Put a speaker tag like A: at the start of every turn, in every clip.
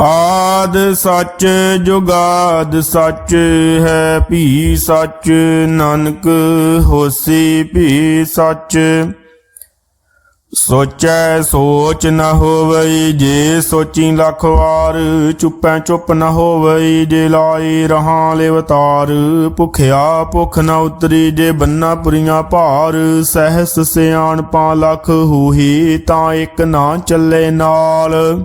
A: ਆਦ ਸੱਚ ਜੁਗਾਦ ਸੱਚ ਹੈ, ਭੀ ਸੱਚ ਨਾਨਕ ਹੋਸੀ, ਭੀ ਸੱਚ। ਸੋਚੈ ਸੋਚ ਨ ਹੋਵਈ, ਜੇ ਸੋਚੀ ਲੱਖ ਵਾਰ, ਚੁੱਪੈ ਚੁੱਪ ਨ ਹੋਵਈ, ਜੇ ਲਾਈ ਰਹਾ ਲਿਵਤਾਰ ਭੁਖਿਆ ਭੁਖ ਨ ਉਤਰੀ, ਜੇ ਬੰਨਾ ਪੁਰੀਆਂ ਭਾਰ, ਸਹਿਸ ਸਿਆਣਪਾਂ ਲੱਖ ਹੂਹੀ, ਤਾਂ ਇੱਕ ਨਾ ਚੱਲੇ ਨਾਲ।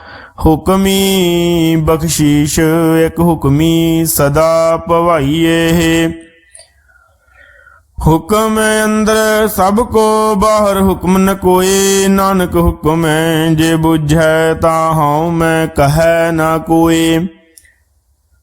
A: ਹੁਕਮੀ ਬਖਸ਼ੀਸ਼, ਇੱਕ ਹੁਕਮੀ ਸਦਾ ਭਵਾਈਏ। ਹੁਕਮ ਅੰਦਰ ਸਭ ਕੋ ਬਾਹਰ ਹੁਕਮ ਨ ਕੋਏ, ਨਾਨਕ ਹੁਕਮ ਹੈ ਜੇ ਬੁਝੈ ਤਾ ਹਉ ਮੈਂ ਕਹੈ ਨਾ ਕੋਏ।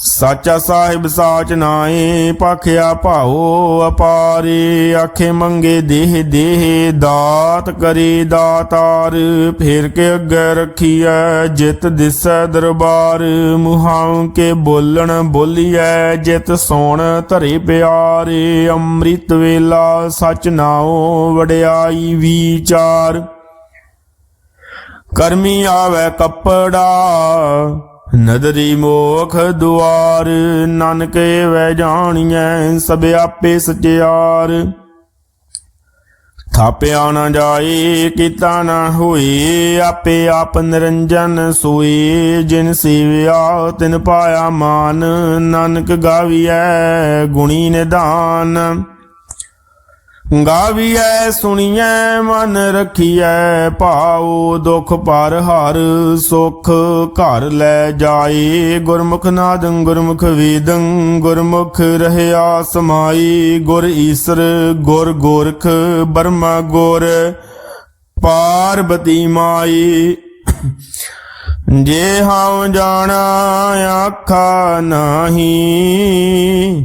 A: ਸਾਚਾ ਸਾਹਿਬ ਸਾਚ ਨਾਏ ਪਖਿਆ ਭਾਉ ਅਪਾਰੇ, ਆਖੇ ਮੰਗੇ ਦੇਹ ਦੇਹ, ਦਾਤ ਕਰੇ ਦਾਤਾਰ, ਫੇਰ ਕੇ ਅੱਗੇ ਰਖੀਐ, ਜਿਤ ਦਿਸੈ ਦਰਬਾਰ, ਮੁਹਾਉ ਕੇ ਬੋਲਣ ਬੋਲੀਐ, ਜਿਤ ਸੋਣ ਧਰੇ ਪਿਆਰੇ, ਅੰਮ੍ਰਿਤ ਵੇਲਾ ਸਚ ਨਾਉ ਵਡਿਆਈ ਵਿਚਾਰ। ਕਰਮੀ ਆਵੇ ਕੱਪੜਾ ਨਦਰੀ ਮੋਖ ਦੁਆਰ, ਨਾਨਕੇ ਵੈ ਜਾਣੀਐ, ਸਭ ਆਪੇ ਸਚਿਆਰ। ਥਾਪਿਆ ਨਾ ਜਾਏ, ਕੀਤਾ ਨਾ ਹੋਏ, ਆਪੇ ਆਪ ਨਿਰੰਜਨ ਸੋਏ। ਜਿਨ ਸੇਵਿਆ, ਤਿਨ ਪਾਇਆ ਮਾਨ, ਨਾਨਕ ਗਾਵੀਐ, ਗੁਣੀ ਨਿਧਾਨ। ਗਾਵੀਐ, ਸੁਣੀਐ, ਮਨ ਰਖੀਐ, ਭਾਉ ਦੁਖ ਪਰ ਹਰ ਸੁਖ। ਘਰ ਲੈ ਜਾਏ, ਗੁਰਮੁਖ ਨਾਦੰ, ਗੁਰਮੁਖ ਵੇਦੰ, ਗੁਰਮੁਖ ਰਹਿਆ ਸਮਾਈ। ਗੁਰ ਈਸਰ, ਗੁਰ ਗੋਰਖ, ਬਰਮਾ ਗੁਰ, ਪਾਰਬਤੀ ਮਾਈ। ਜੇ ਹਉ ਜਾਣਾ, ਆਖਾ ਨਹੀਂ।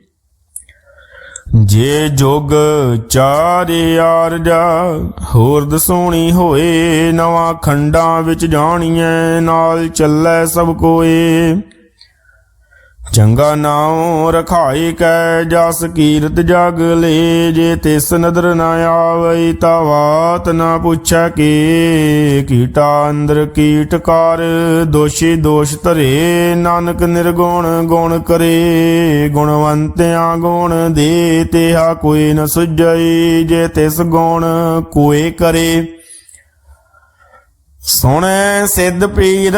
A: ਜੇ ਜੋਗ ਚਾਰੇ ਆਰਜਾ ਹੋਰ ਦਸੋਣੀ ਹੋਏ, ਨਵਾਂ ਖੰਡਾਂ ਵਿੱਚ ਜਾਣੀਐ, ਨਾਲ ਚੱਲੈ ਸਭ ਕੋਏ। ਚੰਗਾ ਨਾਉ ਰਖਾਈ ਕੈ ਜਸ ਕੀਰਤ ਜਗ ਲੇ, ਜੇ ਤਿਸ ਨਦਰ ਨ ਆਵਈ ਤਾ ਵਾਤ ਨਾ ਪੁੱਛੈ ਕੀ। ਕੀਟਾ ਅੰਦਰ ਕੀਟਕਾਰ ਦੋਸ਼ੀ ਦੋਸ਼ ਧਰੇ, ਨਾਨਕ ਨਿਰਗੁਣ ਗੁਣ ਕਰੇ। ਗੁਣਵੰਤਿਆਂ ਗੁਣ ਦੇ, ਤੇਹਾ ਕੋਈ ਨ ਸੁਝਈ, ਜੇ ਤਿਸ ਗੁਣ ਕੋਏ ਕਰੇ। ਸੁਣੈ ਸਿੱਧ ਪੀਰ,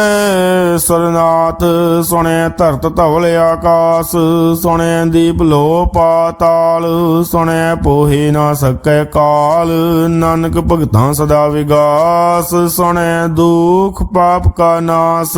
A: ਸੁਰਨਾਥ ਸੁਣੈ ਧਰਤ ਧਵਲ ਆਕਾਸ, ਸੁਣੈ ਦੀਪ ਲੋ ਪਾਤਾਲ, ਸੁਣੈ ਪੋਹੇ ਨਾ ਸਕੈ ਕਾਲ, ਨਾਨਕ ਭਗਤਾਂ ਸਦਾ ਵਿਗਾਸ, ਸੁਣੈ ਦੁਖ ਪਾਪ ਕਾ ਨਾਸ।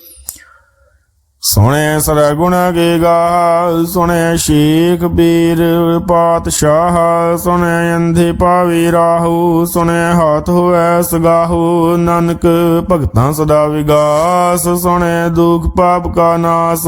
A: ਸੁਣੇ ਸਰਗੁਣ ਕੇ ਗਾ, ਸੁਣੇ ਸ਼ੇਖ ਬੀਰ ਪਾਤਸ਼ਾਹ, ਸੁਣੇ ਅੰਧੇ ਪਾਵੀ ਰਾਹੂ, ਸੁਣੇ ਹਾਥ ਹੋਐ ਸਗਾਹੂ, ਨਾਨਕ ਭਗਤਾਂ ਸਦਾ ਵਿਗਾਸ, ਸੁਣੇ ਦੁਖ ਪਾਪ ਕਾ ਨਾਸ।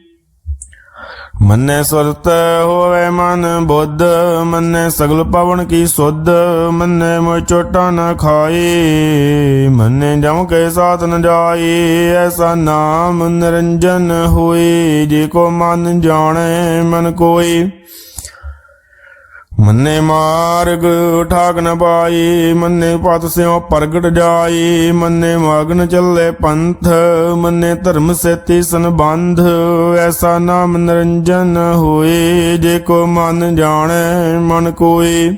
A: ਮੰਨੇ ਸੁਰਤ ਹੋਵੇ ਮਨ ਬੁੱਧ, ਮੰਨੇ ਸਗਲ ਪਵਨ ਕੀ ਸੁਧ, ਮੰਨੇ ਮੋ ਚੋਟਾ ਨ ਖਾਏ ਮੰਨੇ ਜਮ ਕੇ ਸਾਥ ਨ ਜਾਏ ਐਸਾ ਨਾਮ ਨਿਰੰਜਨ ਹੋਏ ਜੇ ਕੋ ਮਨ ਜਾਣੈ ਮਨ ਕੋਈ। ਮੰਨੇ ਮਾਰਗ, ਠਾਕ ਨ ਪਾਈ, ਮੰਨੇ ਪਤ ਸਿਓ ਪ੍ਰਗਟ ਜਾਈ, ਮੰਨੇ ਮਗਨ ਚੱਲੇ ਪੰਥ, ਮੰਨੇ ਧਰਮ ਸੇਤੀ ਸੰਬੰਧ, ਐਸਾ ਨਾਮ ਨਿਰੰਜਨ ਹੋਏ, ਜੇ ਕੋ ਮਨ ਜਾਣੈ ਮਨ ਕੋਈ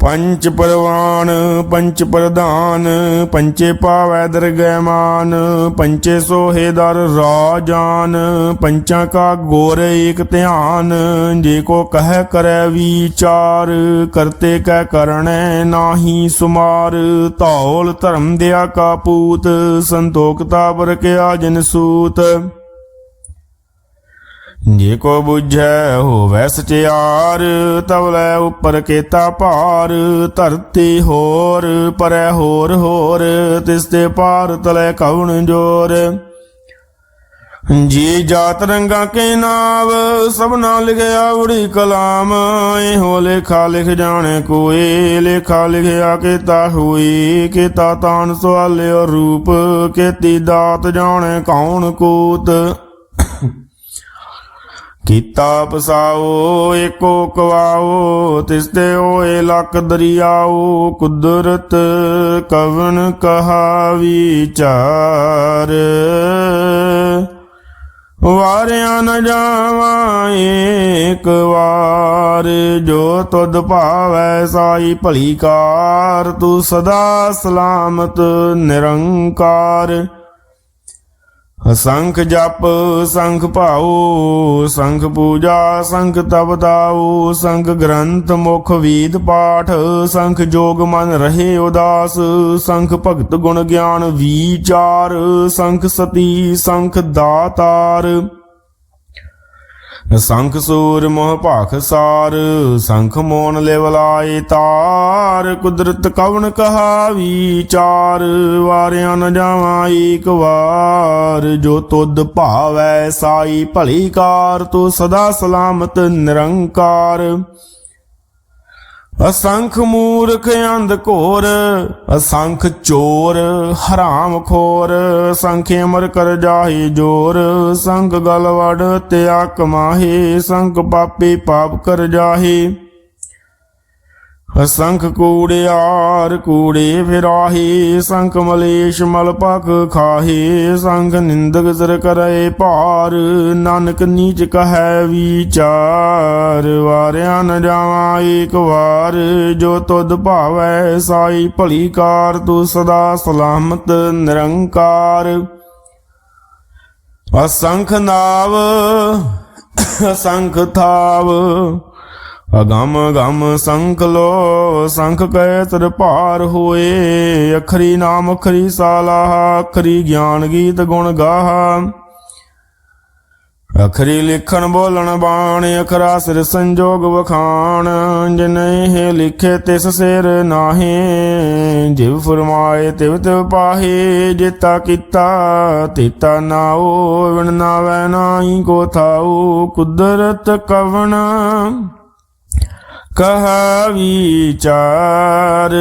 A: ਪੰਚ ਪਰਵਾਨ, ਪੰਚ ਪ੍ਰਧਾਨ, ਪੰਚੇ ਪਾਵੈ ਦਰਗਹਿ ਪੰਚੇ ਸੋਹੇ ਦਰ ਰਾਜਾਨ, ਪੰਚਾਂ ਕਾ ਗੋਰ ਏਕ ਧਿਆਨ, ਜੇ ਕੋ ਕਹਿ ਕਰੈ ਵਿਚਾਰ, ਕਰਤੇ ਕੈ ਕਰਣੈ ਨਾਹੀ ਸੁਮਾਰ, ਧੌਲ ਧਰਮ ਦਿਆ ਕਾ ਪੂਤ ਸੰਤੋਖ ਤਾਬਰ ਕਿਆ ਜਨ ਸੂਤ। ਜੇ ਕੋ ਬੁਝੈ ਹੋਵੈ ਸਚਿਆਰ ਤਵਲੇ ਉਪਰ ਕੇਤਾ ਭਾਰ। ਧਰਤੀ ਹੋਰ, ਪਰੈ ਹੋਰ ਹੋਰ, ਤਿਸ ਤੇ ਪਾਰ ਤਲੇ ਕਉਣ ਜੋਰ। ਜੀ ਜਾਤ ਰੰਗਾ ਕੇ ਨਾਮ ਸਭਨਾ ਲਿਖਿਆ ਉੜੀ ਕਲਾਮ। ਇਹੋ ਲੇਖਾ ਲਿਖ ਜਾਣੇ ਕੋਏ ਲੇਖਾ ਲਿਖਿਆ ਕੀਤਾ ਹੋਈ। ਕੀਤਾ ਤਾਨ ਸਵਾਲਿਓ ਰੂਪ, ਕੀਤੀ ਦਾਤ ਜਾਣੇ ਕੌਣ ਕੂਤ। ਕੀਤਾ ਪਸਾਓ, ਏਕੋ ਕਵਾਓ ਤਿਸਤੇ ਹੋਏ ਲੱਕ ਦਰਿਆਓ, ਕੁਦਰਤ ਕਵਨ ਕਹਾ ਵਿਚਾਰ ਵਾਰਿਆ ਨ ਜਾਵਾਂ ਏਕ ਵਾਰ, ਜੋ ਤੁਧ ਭਾਵੈ ਸਾਈ ਭਲੀ ਕਾਰ, ਤੂੰ ਸਦਾ ਸਲਾਮਤ ਨਿਰੰਕਾਰ। ਸੰਖ ਜਪ, ਸੰਖ ਭਾਉ, ਸੰਖ ਪੂਜਾ, ਸੰਖ ਤਪ ਦਾਉ ਸੰਖ ਗ੍ਰੰਥ ਮੁਖ ਵੀਦ ਪਾਠ, ਸੰਖ ਜੋਗ ਮਨ ਰਹੇ ਉਦਾਸ, ਸੰਖ ਭਗਤ ਗੁਣ ਗਿਆਨ ਵਿਚਾਰ, ਸੰਖ ਸਤੀ, ਸੰਖ ਦਾਤਾਰ। ਸੰਖ ਸੂਰ ਮੋਹ ਭਾਖ ਸਾਰ, ਸੰਖ ਮੋਨ ਲਿਵਲਾਏ ਤਾਰ, ਕੁਦਰਤ ਕਵਣ ਕਹਾ ਵਿਚਾਰ ਵਾਰਿਆ ਨ ਜਾਵਾਂ ਏਕ ਵਾਰ, ਜੋ ਤੁਧ ਭਾਵੈ ਸਾਈ ਭਲੀ ਕਾਰ, ਤੂੰ ਸਦਾ ਸਲਾਮਤ ਨਿਰੰਕਾਰ। ਅਸੰਖ ਮੂਰਖ ਅੰਧ ਘੋਰ, ਅਸੰਖ ਚੋਰ, ਹਰਾਮ ਖੋਰ ਸੰਖ ਅਮਰ ਕਰ ਜਾਹੀ ਜੋਰ, ਸੰਗ ਗਲ ਵੜ ਤਿਆ ਕਮਾਹੀ ਸੰਗ ਪਾਪੀ ਪਾਪ ਕਰ ਜਾਹੀ। ਅਸੰਖ ਕੂੜਿਆਰ ਕੂੜੇ ਫਿਰਾਹੀ, ਸੰਖ ਮਲੇਸ਼ ਮਲ ਪਕ ਖਾਹੀ, ਸੰਖ ਨਿੰਦਕ ਜ਼ਰ ਕਰੈ ਭਾਰ, ਨਾਨਕ ਨੀਚ ਕਹੈ ਵਿਚਾਰ, ਵਾਰਿਆ ਨ ਜਾਵਾਂ ਏਕ ਵਾਰ, ਜੋ ਤੁਧ ਭਾਵੈ ਸਾਈ ਭਲੀ ਕਾਰ, ਤੂੰ ਸਦਾ ਸਲਾਮਤ ਨਿਰੰਕਾਰ। ਅਸੰਖ ਨਾਵ, ਅਸੰਖ ਥਾਵ ਅਗਮ ਗਮ ਸੰਖ ਲੋ, ਸੰਖ ਕੈ ਤਰ ਭਾਰ ਹੋਏ। ਅਖਰੀ ਨਾਮ ਅਖਰੀ ਸਾਲਾਹ ਅਖਰੀ ਗਿਆਨ ਗੀਤ ਗੁਣ ਗਾਹ। ਅਖਰੀ ਲਿਖਣ ਬੋਲਣ ਬਾਣ, ਅਖਰਾ ਸਿਰ ਸੰਜੋਗ ਵਖਾਣ। ਜਿਨ ਲਿਖੇ ਤਿਸ ਸਿਰ ਨਾਹੀ, ਜਿਵ ਫਰਮਾਏ ਤਿਵ ਤਿਵ ਪਾਹੇ। ਜਿਤਾ ਕੀਤਾ, ਤਿਤਾ ਨਾਉ ਵਿਣ ਨਾਵੈ ਨਾਹੀ ਕੋ ਥਾਉ। ਕੁਦਰਤ ਕਵਣ। ਕਹਾ ਵਿਚਾਰ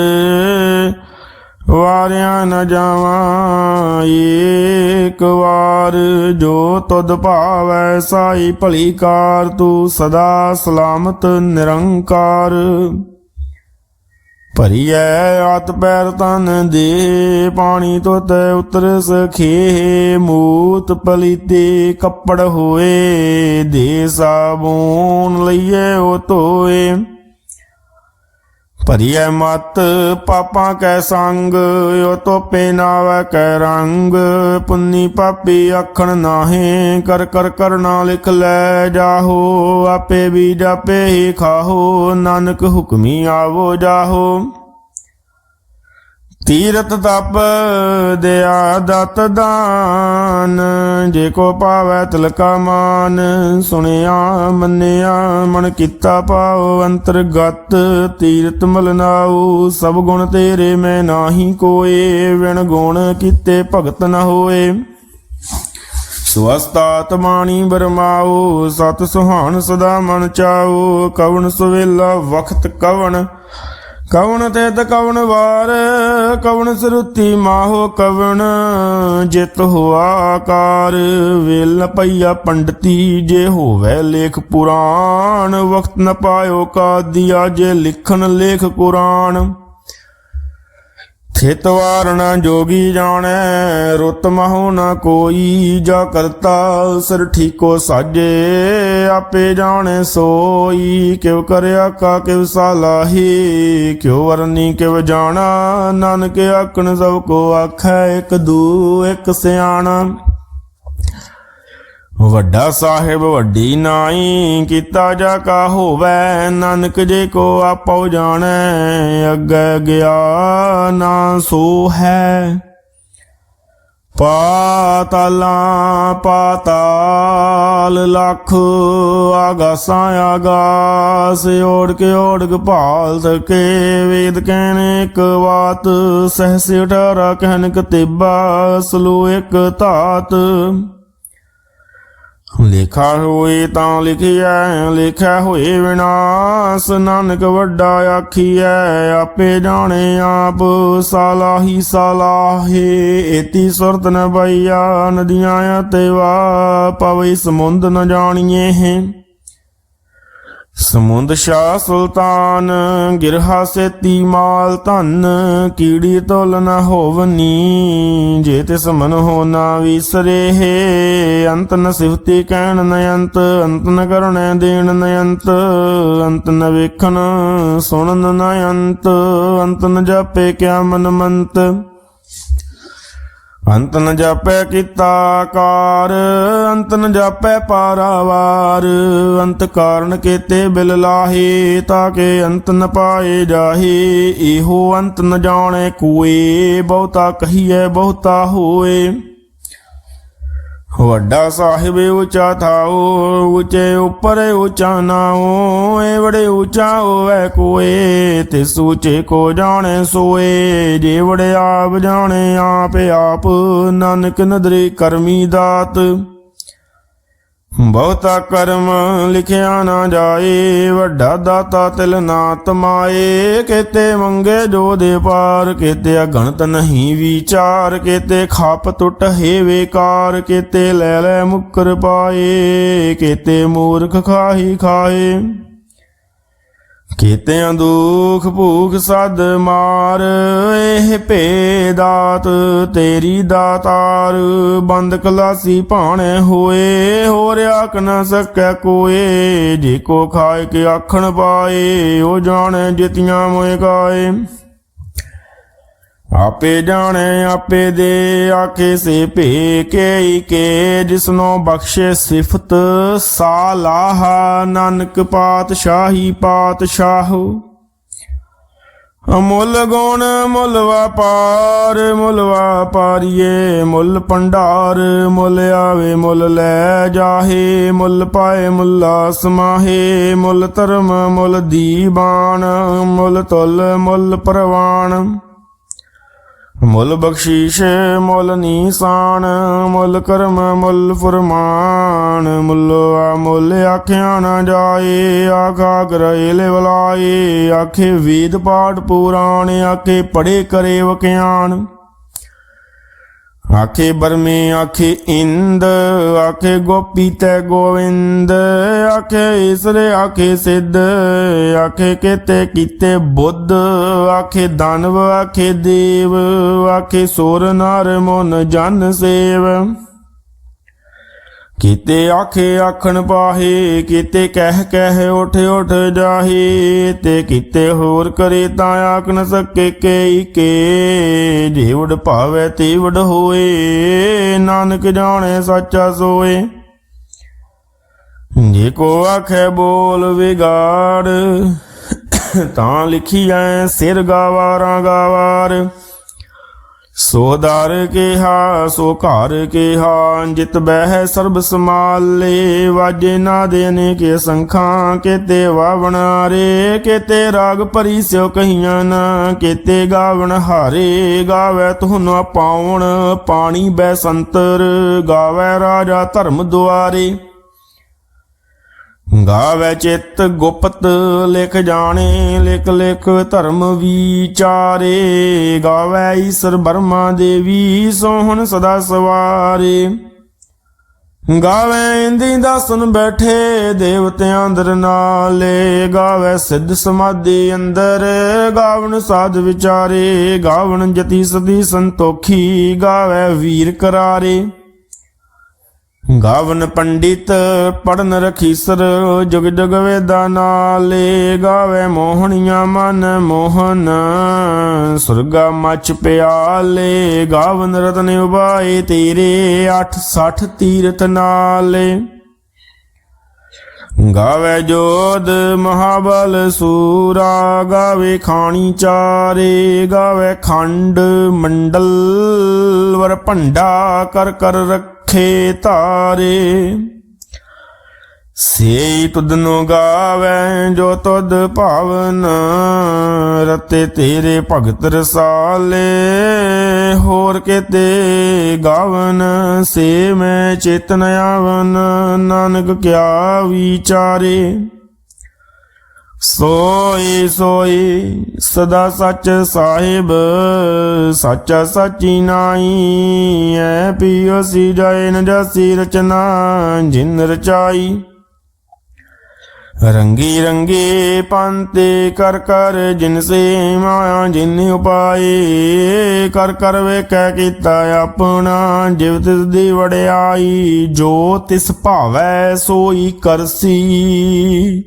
A: ਵਾਰਿਆ ਨ ਜਾਵਾਂ ਏਕ ਵਾਰ, ਜੋ ਤੁਧ ਭਾਵੈ ਸਾਈ ਭਲੀ ਕਾਰ ਤੂੰ ਸਦਾ ਸਲਾਮਤ ਨਿਰੰਕਾਰ। ਭਰੀਐ ਆਤ ਪੈਰ ਤਨ ਦੇ, ਪਾਣੀ ਤੋਤ ਉਤਰ ਸਖੇ ਮੂਤ ਪਲੀਤੇ ਕੱਪੜ ਹੋਏ, ਦੇ ਸਾਬੂਨ ਲਈਏ ਉਹ ਧੋਏ। ਭਰੀਐ ਮਤ, ਪਾਪਾਂ ਕੈ ਸੰਗ ਓ ਤੋਪੇ ਨਾਵੈ ਕੈ ਰੰਗ। ਪੁੰਨੀ ਪਾਪੀ ਆਖਣ ਨਾਹੇ, ਕਰ ਕਰ ਕਰਨਾ ਲਿਖ ਲੈ ਜਾਹੋ, ਆਪੇ ਵੀ ਜਾਪੇ ਹੀ ਖਾਹੋ, ਨਾਨਕ ਹੁਕਮੀ ਆਵੋ ਜਾਹੋ। ਤੀਰਤ ਤਪ ਦਿਆ ਦਤ ਦਾਨ, ਜੇ ਕੋ ਪਾਵੈ ਤਿਲਕਾ ਮਾਨ, ਸੁਣਿਆ, ਮੰਨਿਆ, ਮਨ ਕੀਤਾ ਪਾਉ ਅੰਤਰਗਤ ਤੀਰਤ ਮਲਨਾਉ ਸਭ ਗੁਣ ਤੇਰੇ ਮੈਂ ਨਾਹੀ ਕੋਏ, ਵਿਣ ਗੁਣ ਕੀਤੇ ਭਗਤ ਨ ਹੋਏ। ਸਵਸਤਾਤ ਬਾਣੀ ਬਰਮਾਉ ਸਤ ਸੁਹਾਣ ਸਦਾ ਮਨ ਚਾਉ, ਕਵਣ ਸੁਵੇਲਾ ਵਖਤ ਕਵਣ ਕਵਣ ਤੇ ਕਵਣ ਵਾਰ, ਕਵਣ ਸਰੁਤੀ ਮਾਹੋ ਕਵਣ, ਜਿਤ ਹੋਆ ਆਕਾਰ। ਵੇਲ ਨ ਪਈਆ ਪੰਡਤੀ, ਜੇ ਹੋਵੇ ਲੇਖ ਪੁਰਾਣ ਵਕਤ ਨ ਪਾਇਓ ਕਾਦੀਆ, ਜੇ ਲਿਖਣ ਲੇਖ ਕੁਰਾਨ। ਥਿਤ ਵਾਰਣਾ ਜੋਗੀ ਜਾਣੈ, ਰੁੱਤ ਮਹੁ ਨਾ ਕੋਈ, ਜਾ ਕਰਤਾ ਸਰ ਠੀਕੋ ਸਾਜੇ, ਆਪੇ ਜਾਣੈ ਸੋਈ, ਕਿਵ ਕਰਿਆ ਕਾ ਕਿਵ ਸਾਲਾਹੀ ਕਿਉ ਵਰਨੀ ਕਿਵ ਜਾਣਾ, ਨਾਨਕ ਆਕਣ ਸਭ ਕੋ ਆਖੈ, ਇੱਕ ਦੂ, ਇਕ ਸਿਆਣਾ। ਵੱਡਾ ਸਾਹਿਬ ਵੱਡੀ ਨਾਈ, ਕੀਤਾ ਜਾ ਕਾ ਹੋਵੇ, ਨਾਨਕ ਜੇ ਕੋ ਆਪੋ ਜਾਣੈ, ਅੱਗੇ ਗਿਆ ਨਾ ਸੋ ਹੈ। ਪਾਤਾਲਾਂ, ਪਾਤਾਲ, ਲੱਖ ਆਗਾਸਾਂ ਆਗਾਸ ਓੜ ਕੇ ਓੜਕ ਭਾਲ ਸਕੇ, ਵੇਦ ਕਹਿਣ ਇੱਕ ਬਾਤ, ਸਹਸ ਅਠਾਰਾ ਕਹਿਨ ਕਤੇਬਾ ਸਲੋ ਇੱਕ ਧਾਤ। ਲਿਖਾ ਹੋਏ ਤਾਂ ਲਿਖਿਆ ਲਿਖਿਆ ਹੋਏ ਵਿਨਾਸ਼। ਨਾਨਕ ਵੱਡਾ ਆਖੀਐ, ਆਪੇ ਜਾਣੇ ਆਪ। ਸਾਲਾਹੀ ਸਾਲਾਹੇ, ਏਤੀ ਸੁਰਤ ਨ ਬਈਆ ਨਦੀਆਂ ਤੇਵਾ ਪਵਈ ਸਮੁੰਦ ਨ ਜਾਣੀਏ ਹੈ। ਸਮੁੰਦ ਸ਼ਾਹ ਸੁਲਤਾਨ, ਗਿਰਹਾ ਸੇਤੀ ਮਾਲ ਧਨ, ਕੀੜੀ ਤੁਲ ਨ ਹੋਵਨੀ, ਜੇ ਤਿਸ ਮਨ ਹੋ ਨਾ ਵਿਸਰੇ ਹੈ ਅੰਤ ਨ ਸਿਫਤੀ ਕਹਿਣ ਨ ਅੰਤ ਅੰਤ ਨ ਕਰਣੈ ਦੇਣ ਨ ਅੰਤ ਅੰਤ ਨ ਵੇਖਣ ਸੁਣਨ ਨ ਅੰਤ ਅੰਤ ਨ ਜਾਪੇ ਕਿਆ ਮਨ ਮੰਤ ਅੰਤ ਨ ਜਾਪੈ ਕੀਤਾ ਕਾਰ ਅੰਤ ਨ ਜਾਪੈ ਪਾਰਾਵਾਰ। ਅੰਤ ਕਾਰਨ ਕੇਤੇ ਬਿਲ ਲਾਹੇ ਤਾਕੇ ਅੰਤ ਨ ਪਾਏ ਜਾਹੇ। ਇਹੋ ਅੰਤ ਨ ਜਾਣੈ ਕੋਏ, ਬਹੁਤਾ ਕਹੀਐ ਬਹੁਤਾ ਹੋਏ। ਵੱਡਾ ਸਾਹਿਬ ਉਚਾ ਥਾਓ ਉਚੇ ਉੱਪਰ ਉਚਾ ਨਾਓ ਏ ਬੜੇ ਉਚਾ ਹੋਵੇ ਕੋਏ, ਤੇ ਸੂਚੇ ਕੋ ਜਾਣੇ ਸੋਏ, ਜੇ ਵੜੇ ਆਪ ਜਾਣੇ ਆਪ ਆਪ ਨਾਨਕ ਨਦਰੇ ਕਰਮੀ ਦਾਤ। ਬਹੁਤਾ ਕਰਮ ਲਿਖਿਆ ਨਾ ਜਾਏ, ਵੱਡਾ ਦਾਤਾ ਤਿਲ ਨਾ ਤਮਾਏ ਕਿਤੇ ਮੰਗੇ ਜੋ ਦੇ ਪਾਰ, ਕਿਤੇ ਅਗਣਤ ਨਹੀਂ ਵਿਚਾਰ, ਕਿਤੇ ਖਾਪ ਟੁੱਟ ਹੈ ਵੇਕਾਰ, ਕਿਤੇ ਲੈ ਲੈ ਮੁਕਰ ਪਾਏ, ਕਿਤੇ ਮੂਰਖ ਖਾਹੀ ਖਾਏ। ਕੀਤਿਆਂ ਦੁਖ ਭੂਖ ਸਦ ਮਾਰ, ਇਹ ਭੇਦਾਤ ਤੇਰੀ ਦਾਤਾਰ। ਬੰਦ ਕਲਾਸੀ ਭਾਣੇ ਹੋਏ, ਹੋਰ ਆਖ ਨ ਸਕੈ ਕੋਏ। ਜੇ ਕੋ ਖਾਏ ਕੇ ਆਖਣ ਪਾਏ, ਉਹ ਜਾਣੇ ਜਿਤੀਆਂ ਮੋਏ ਗਾਏ। ਆਪੇ ਜਾਣੇ, ਆਪੇ ਦੇ ਆਖੇ ਸੇ ਭੇ ਕੇ ਕੇ ਜਿਸਨੋ ਬਖਸ਼ੇ ਸਿਫਤ ਸਾਲਾਹ, ਨਾਨਕ ਪਾਤਸ਼ਾਹੀ ਪਾਤਸ਼ਾਹ। ਅਮੁੱਲ ਗੁਣ ਮੁੱਲ ਵਪਾਰ, ਮੁੱਲ ਵਪਾਰੀਏ ਮੁੱਲ ਭੰਡਾਰ, ਮੁੱਲ ਆਵੇ ਮੁੱਲ ਲੈ ਜਾਹੇ, ਮੁੱਲ ਪਾਏ ਮੁੱਲਾ ਸਮਾਹੇ ਮੁੱਲ ਧਰਮ ਮੁੱਲ ਦੀਵਾਨ ਮੁੱਲ ਤੁਲ ਮੁੱਲ ਪ੍ਰਵਾਨ। ਮੁੱਲ ਬਖਸ਼ੀਸ਼ ਮੁੱਲ ਨੀਸਾਨ, ਮੁੱਲ ਕਰਮ, ਮੁੱਲ ਫਰਮਾਨ, ਮੁੱਲ ਆ ਮੁੱਲ ਆਖਿਆ ਨਾ ਜਾਏ, ਆਖਾ ਗਰੇ ਲਿਵਲਾਏ ਆਖੇ ਵੇਦ ਪਾਠ ਪੁਰਾਣ, ਆਖੇ ਪੜੇ ਕਰੇ ਵਕਿਆਨ ਆਖੇ ਬਰਮੇ, ਆਖੇ ਇੰਦ, ਆਖੇ ਗੋਪੀ ਤੇ ਗੋਵਿੰਦ, ਆਖੇ ਇਸਰੇ, ਆਖੇ ਸਿੱਧ, ਆਖੇ ਕਿਤੇ ਕੀਤੇ ਬੁੱਧ, ਆਖੇ ਦਾਨਵ, ਆਖੇ ਦੇਵ, ਆਖੇ ਸੁਰ ਨਰ ਮਨ ਜਨ ਸੇਵ। ਕੀਤੇ ਆਖੇ ਆਖਣ ਪਾਹੇ ਕੀਤੇ ਕਹਿ ਕਹਿ ਉਠ ਉਠ ਜਾਹੇ, ਤੇ ਕੀਤੇ ਹੋਰ ਕਰੇ ਤਾਂ ਆਖ ਨ ਸਕੇ ਕੇ ਕੇ ਜੀਵੜ ਭਾਵੇ ਤੀਵੜ ਹੋਏ, ਨਾਨਕ ਜਾਣੇ ਸੱਚਾ ਸੋਏ। ਜੇ ਕੋ ਆਖੇ ਬੋਲ ਵਿਗਾੜ, ਤਾਂ ਲਿਖੀਐ ਸਿਰ ਗਾਵਾਰਾਂ ਗਾਵਾਰ ਸੋ ਦਰ ਕਿਹਾ, ਸੋ ਘਰ ਕਿਹਾ, ਜਿਤ ਬਹਿ ਸਰਬ ਸਮਾਲੇ ਵਾਜੇ ਨਾ ਦੇਨੇ ਕੇ ਸੰਖਾਂ, ਕਿਤੇ ਵਾਵਣਾਰੇ ਕਿਤੇ ਰਾਗ ਭਰੀ ਸਿਉ ਕਹੀਆਂ ਨਾ, ਕਿਤੇ ਗਾਵਣ ਹਾਰੇ, ਗਾਵੇ ਤੁਹਾਨੂੰ ਪਾਉਣ, ਪਾਣੀ ਬੈ ਸੰਤਰ, ਗਾਵੇ ਰਾਜਾ ਧਰਮ ਦੁਆਰੇ। ਗਾਵੇ ਚਿੱਤ ਗੁਪਤ, ਲਿਖ ਜਾਣੇ, ਲਿਖ ਲਿਖ ਧਰਮ ਵਿਚਾਰੇ। ਗਾਵੇ ਈਸ਼ਰ ਬਰਮਾ ਦੇਵੀ, ਸੋਹਣ ਸਦਾ ਸਵਾਰੇ। ਗਾਵੇ ਇੰਦੀ ਦਾਸਨ ਬੈਠੇ ਦੇਵਤਿਆਂ ਅੰਦਰ ਨਾਲੇ। ਗਾਵੇ ਸਿੱਧ ਸਮਾਧੀ ਅੰਦਰ, ਗਾਵਣ ਸਾਧ ਵਿਚਾਰੇ। ਗਾਵਣ ਜਤੀ ਸਦੀ ਸੰਤੋਖੀ, ਗਾਵੇ ਵੀਰ ਕਰਾਰੇ। ਗਾਵਨ ਪੰਡਿਤ ਪੜਨ ਰਖੀਸਰ ਜੁਗ ਜੁਗ ਵੇਦਾ ਨਾਲੇ ਗਾਵੇ ਮੋਹਣੀਆਂ ਮਨ ਮੋਹਨ। ਸੁਰਗਾ ਮਚ ਪਿਆਲੇ, ਗਾਵਨ ਰਤਨ ਉਬਾਏ ਤੇਰੇ 860 ਤੀਰਥ ਨਾਲੇ। ਗਾਵੇ ਜੋਧ ਮਹਾਬਲ ਸੂਰਾ, ਗਾਵੇ ਖਾਣੀ ਚਾਰੇ, ਗਾਵੇ ਖੰਡ ਮੰਡਲ, ਵਰ ਭੰਡਾ ਕਰ ਕਰ ਰੱਖੇ ਤਾਰੇ। ਸੇ ਤੁਧਨੋ ਗਾਵੇ ਜੋ ਤੁਧ ਭਾਵਨ, ਰਤੇ ਤੇਰੇ ਭਗਤ ਰਸਾਲੇ। ਹੋਰ ਕਿਤੇ ਗਾਵਨ, ਸੇ ਮੈਂ ਚੇਤਨ ਆਵਨ, ਨਾਨਕ ਕਿਆ ਵਿਚਾਰੇ। ਸੋਈ ਸੋਈ ਸਦਾ ਸੱਚ ਸਾਹਿਬ, ਸੱਚਾ ਸਾਚੀ ਨਾਈ ਐ। ਪਿਓ ਸੀ ਜਾਏ ਨ ਜਾਸੀ ਰਚਨਾ, ਜਿਨ ਰਚਾਈ। ਰੰਗੀ ਰੰਗੇ ਪੰਤੇ ਕਰ ਕਰ ਜਿਨ ਸੇ ਮਾਇਆ ਜਿਨ ਉਪਾਏ ਕਰ ਕਰ ਵੇਖੈ ਕੀਤਾ ਆਪਣਾ, ਜਿਵ ਤਿਸ ਦੀ ਵੜਿਆਈ ਜੋ ਤਿਸ ਭਾਵੈ ਸੋਈ ਕਰਸੀ।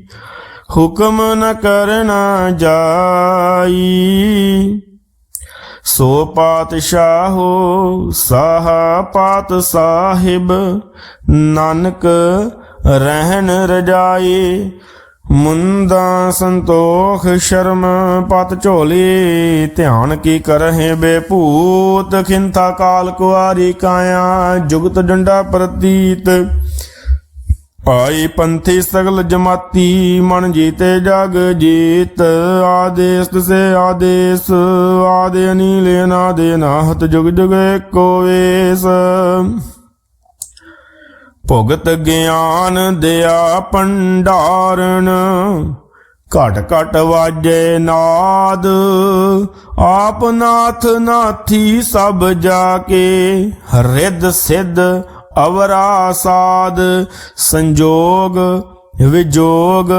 A: ਹੁਕਮ ਨ ਕਰਨਾ ਜਾਈ। ਸੋ ਪਾਤਸ਼ਾਹੋ ਸਾਹਾ ਪਾਤ ਸਾਹਿਬ, ਨਾਨਕ ਰਹਿਣ ਰਜਾਈ ਮੁੰਦਾ ਸੰਤੋਖ ਸ਼ਰਮ ਪਤ ਝੋਲੀ, ਧਿਆਨ ਕੀ ਕਰਹਿ ਬੇਭੂਤ ਖਿੰਥਾ ਕਾਲ ਕੁਆਰੀ ਕਾਇਆ, ਜੁਗਤ ਡੰਡਾ ਪ੍ਰਤੀਤ। ਪਾਈ ਪੰਥੀ ਸਗਲ ਜਮਾਤੀ, ਮਨ ਜੀਤੇ ਜਗ ਜੀਤ। ਆਦੇਸ ਸੇ ਆਦੇਸ, ਆਦੇ ਅਨੀਲੇ ਨਾਦੇ ਨਾਹਤ, ਜੁਗ ਜੁਗ ਏਕੋ ਵੇਸ। ਭੁਗਤ ਗਿਆਨ ਦਿਆ ਭੰਡਾਰਨ, ਘਟ ਘਟ ਵਾਜੇ ਨਾਦ। ਆਪ ਨਾਥ ਨਾਥੀ ਸਭ ਜਾ ਕੇ ਰਿੱਧ ਸਿੱਧ ਅਵਰਾ ਸਾਦ ਸੰਜੋਗ ਵਿਜੋਗ,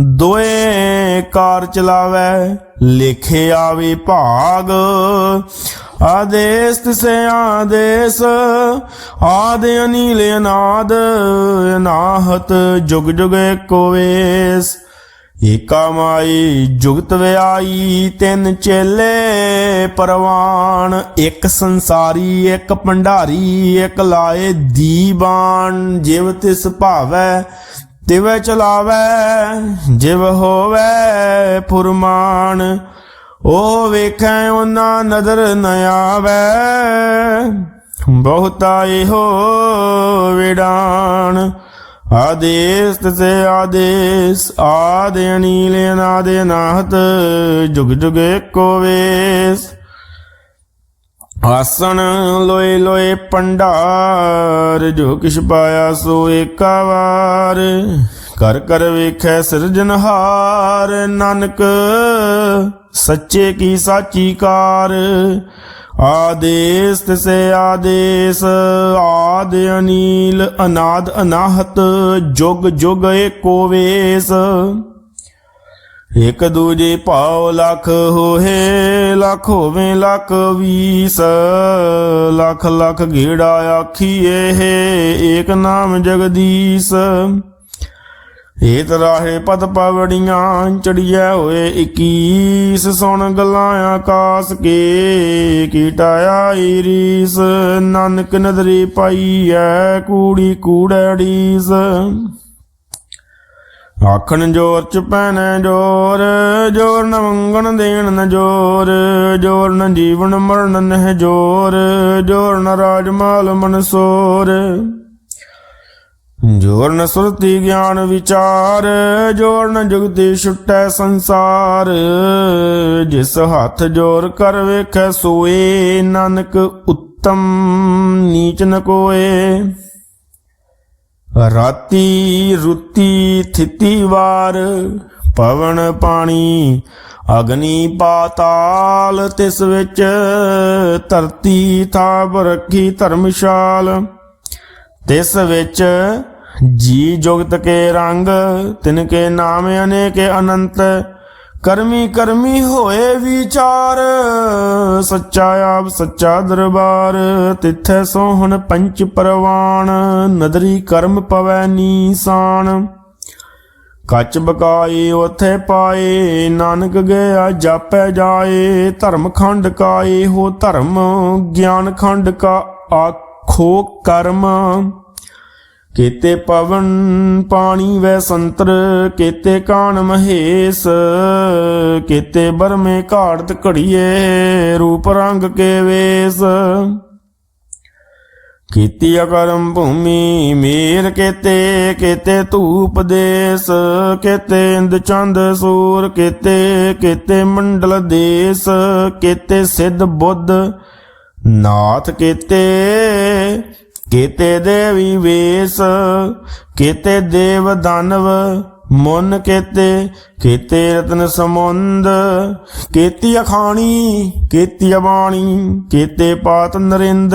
A: ਦੋਏ ਕਾਰ ਚਲਾਵੈ ਲਿਖੇ ਆਵੇ ਭਾਗ। ਆਦੇਸ ਤਿਸੇ ਆਦੇਸ, ਆਦ ਅਨੀਲ ਅਨਾਦ, ਅਨਾਹਤ ਜੁਗ ਜੁਗ ਏਕੋ ਏਕਾ ਮਾਈ ਜੁਗਤ ਵਿਆਈ, ਤਿੰਨ ਚੇਲੇ ਪਰਵਾਨ ਇੱਕ ਸੰਸਾਰੀ, ਇੱਕ ਭੰਡਾਰੀ, ਇੱਕ ਲਾਏ ਦੀਵਾਨ ਜਿਵ ਤਿਸ ਭਾਵੈ, ਤਿਵੈ ਚਲਾਵੈ, ਜਿਵ ਹੋਵੈ ਫੁਰਮਾਨ। ਉਹ ਵੇਖੈ, ਉਹਨਾਂ ਨਦਰ ਨ ਆਵੈ, ਬਹੁਤਾ ਇਹੋ ਵਿਡਾਨ ਆਦੇਸ ਤਸੇ ਆਦੇਸ, ਆਦ ਅਨੀਲ ਅਨਾਦ ਅਨਾਹਤ, ਜੁਗ ਜੁਗ ਏਕੋ ਵੇਸ। ਆਸਣ ਲੋਏ ਲੋਏ ਪੰਡਾਰ, ਜੋ ਕਿਛ ਪਾਇਆ ਸੋ ਏਕਾ ਵਾਰ। ਕਰ ਕਰ ਵੇਖੈ ਸਿਰਜਨਹਾਰ ਨਾਨਕ ਸੱਚੇ ਕੀ ਸਾਚੀ ਕਾਰ। ਆਦੇਸ ਤਿਸੇ ਆਦੇਸ, ਆਦ ਅਨੀਲ, ਅਨਾਦ ਅਨਾਹਤ, ਜੁਗ ਜੁਗ ਏਕੋ ਵੇਸ। ਇਕ ਦੂਜੇ ਭਾਉ ਲੱਖ ਹੋਏ ਲੱਖ ਹੋਵੇ ਲੱਖ ਵੀਸ। ਲੱਖ ਲੱਖ ਗੇੜਾ ਆਖੀਏ ਏਕ ਨਾਮ ਜਗਦੀਸ਼। ਏਤ ਰਾਹੇ ਪਦ ਪਵੜੀਆਂ ਚੜੀਐ ਹੋਏ 21 ਸੁਣ ਗੱਲਾਂ ਆਕਾਸ ਕੇ ਕੀਟਾਇਆ ਰੀਸ, ਨਾਨਕ ਨਦਰੀ ਪਾਈਐ ਕੂੜੀ ਕੂੜੜੀਸ ਆਖਣ ਜੋਰ ਚ ਪੈਣੈ ਜੋਰ ਜੋਰ ਨ ਮੰਗਣ ਦੇਣ ਨ ਜੋਰ ਜੋਰ ਨ ਜੀਵਨ ਮਰਨ ਨਹਿ ਜੋਰ ਜੋਰ ਨ ਰਾਜ ਮਾਲ ਮਨਸੋਰ ਜੋਰ ਸੁਰਤੀ ਗਿਆਨ ਵਿਚਾਰ, ਜੋਰ ਨ ਜੁਗਤੀ ਛੁਟੈ ਸੰਸਾਰ। ਜਿਸ ਹੱਥ ਜੋਰ ਕਰ ਵੇਖੈ ਸੋਏ, ਨਾਨਕ ਉੱਤਮ ਨੀਚ ਨ ਕੋਏ। ਰਾਤੀ ਰੁੱਤੀ ਥਿਤੀ ਵਾਰ, ਪਵਨ ਪਾਣੀ ਅਗਨੀ ਪਾਤਾਲ, ਤਿਸ ਵਿੱਚ ਧਰਤੀ ਥਾਪ ਰੱਖੀ ਧਰਮਸ਼ਾਲ। ਤਿਸ ਵਿੱਚ ਜੀ ਜੁਗਤ ਕੇ ਰੰਗ, ਤਿਨ ਕੇ ਨਾਮ ਅਨੇਕ ਅਨੰਤ, ਕਰਮੀ ਕਰਮੀ ਹੋਏ ਵਿਚਾਰ, ਸੱਚਾ ਆਪ ਸੱਚਾ ਦਰਬਾਰ, ਤਿੱਥੈ ਸੋਹਣ ਪੰਚ ਪਰਵਾਨ ਨਦਰੀ ਕਰਮ ਪਵੈ ਨੀਸਾਨ ਕੱਚ ਬਕਾਏ ਉਥੇ ਪਾਏ, ਨਾਨਕ ਗਿਆ ਜਾਪੈ ਜਾਏ, ਧਰਮ ਖੰਡ ਕਾਏ, ਹੋ ਧਰਮ ਗਿਆਨ ਖੰਡ ਕਾ ਆਖੋ ਕਰਮ। ਕੀਤੇ ਪਵਨ ਪਾਣੀ ਵੈ ਸੰਤਰ, ਕੀਤੇ ਕਾਣ ਮਹੇਸ, ਕੀਤੇ ਬਰਮੇ ਘਾੜਤ ਘੜੀਏ, ਰੂਪ ਰੰਗ ਕੇ ਵੇਸ। ਕੀਤੀ ਅਕਰਮ ਭੂਮੀ ਮੇਰ ਕੀਤੇ ਕੀਤੇ ਧੂਪ ਦੇਸ, ਕੀਤੇ ਇੰਦ ਚੰਦ ਸੂਰ ਕੀਤੇ ਕੀਤੇ ਮੰਡਲ ਦੇਸ, ਕੀਤੇ ਸਿੱਧ ਬੁੱਧ ਨਾਥ ਕੀਤੇ ਕੀਤੇ ਦੇਵੀ ਵੇਸ, ਕੀਤੇ ਦੇਵ ਦਾਨਵ, ਮਨ ਕੀਤੇ ਕੀਤੇ ਰਤਨ ਸਮੁੰਦ ਕੀਤੀ ਅਖਾਣੀ ਕੀਤੀ ਬਾਣੀ, ਕੀਤੇ ਪਾਤ ਨਰਿੰਦ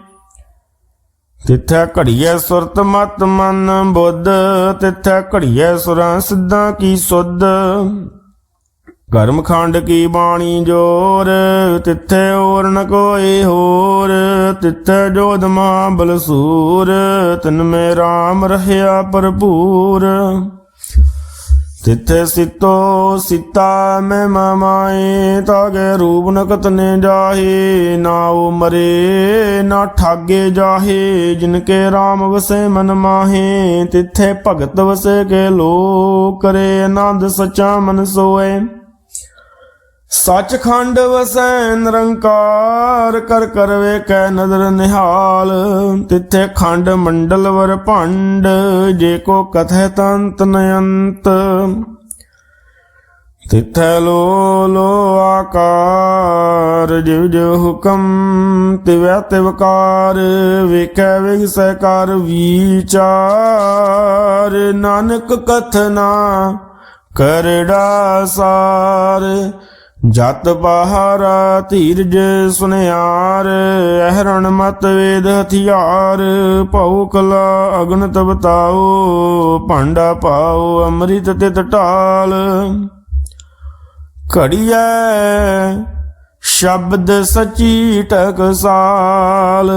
A: ਤਿੱਥੈ ਘੜੀਐ ਸੁਰਤ ਮਤ ਮਨ ਬੁੱਧ, ਤਿੱਥੈ ਘੜੀਐ ਸੁਰਾਂ ਸਿੱਧਾਂ ਕੀ ਸੁਧ। ਕਰਮ ਖੰਡ ਕੀ ਬਾਣੀ ਜੋਰ, ਤਿੱਥੈ ਹੋਰ ਨ ਕੋਈ ਹੋਰ, ਤਿੱਥੈ ਜੋਧ ਮਾ ਬਲਸੂਰ, ਤਿਨ ਮੇ RAM ਰਹਿਆ ਭਰਪੂਰ। ਤਿੱਥੇ ਸਿਤੋ ਸਿਤਾ ਮੈਂ ਮਾਏ ਤਾਗੇ ਰੂਪ ਨਕਤ ਨੇ ਜਾਹੇ, ਨਾ ਉਹ ਮਰੇ, ਨਾ ਠਾਗੇ ਜਾਹੇ ਜਿਨ ਕੇ RAM ਵਸੇ ਮਨ ਮਾਹੇ, ਤਿੱਥੇ ਭਗਤ ਵਸੇ ਕੇ ਲੋ ਕਰੇ ਆਨੰਦ ਸਚਾ ਮਨ ਸੋਏ ਸੱਚਖੰਡ ਵਸੈ ਨਿਰੰਕਾਰ, ਕਰ ਕਰ ਵੇਖੈ ਨਦਰ ਨਿਹਾਲ। ਤਿੱਥੇ ਖੰਡ ਮੰਡਲ ਵਰ ਭੰਡ, ਜੇ ਕੋ ਕਥੈ ਤੰਤ ਨਯੰਤ। ਤਿੱਥੈ ਲੋ ਲੋ ਆਕਾਰ, ਜਿਵ ਜਿਵ ਹੁਕਮ ਤਿਵੈ ਤਿਵਕਾਰ ਵੇਖੈ ਵਿਗਸੈ ਕਰ ਵਿਚਾਰ, ਨਾਨਕ ਕਥਨਾ ਕਰੜਾ ਸਾਰ। ਜਤ ਬਹਾਰਾ ਧੀਰਜ ਸੁਨਿਆਰ, ਅਹਰਣ ਮਤ ਵੇਦ ਹਥਿਆਰ, ਭਉ ਕਲਾ ਅਗਨਤ ਬਤਾਓ ਭਾਂਡਾ ਪਾਓ ਅੰਮ੍ਰਿਤ ਤਿਤ ਢਾਲ। ਘੜੀਐ ਸ਼ਬਦ ਸਚੀ ਟਕਸਾਲ,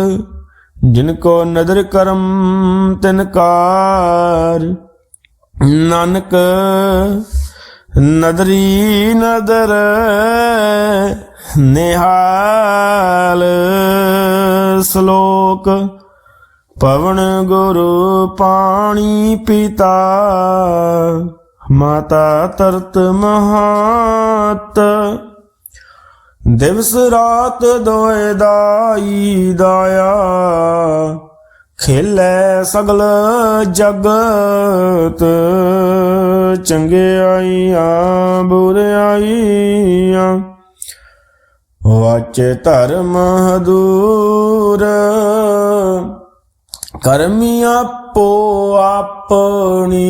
A: ਜਿਨ ਕੋ ਨਦਰ ਕਰਮ ਤਿਨ ਕਾਰ, ਨਾਨਕ ਨਦਰੀ ਨਦਰ ਨਿਹਾਲ ਸ਼ਲੋਕ। ਪਵਨ ਗੁਰੂ ਪਾਣੀ ਪਿਤਾ, ਮਾਤਾ ਤਰਤ ਮਹਾਤ। ਦਿਵਸ ਰਾਤ ਦੋਏ ਦਾਈ ਦਾਇਆ ਖੇਲੇ ਸਗਲ ਜਗਤ ਚੰਗਿਆਈਆਂ ਬੁਰਿਆਈਆਂ ਵਾਚੇ ਧਰਮ ਹਦੂਰ, ਕਰਮੀ ਆਪੋ ਆਪਣੀ,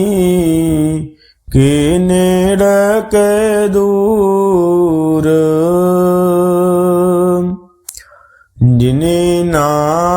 A: ਕੇ ਨੇੜ ਕੇ ਦੂਰ ਜਿਨੇ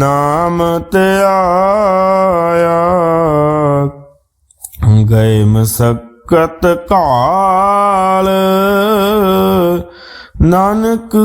A: ਨਾਮ ਤੇ ਗਏ ਮਸਕਤ ਕਾਲ। ਨਾਨਕ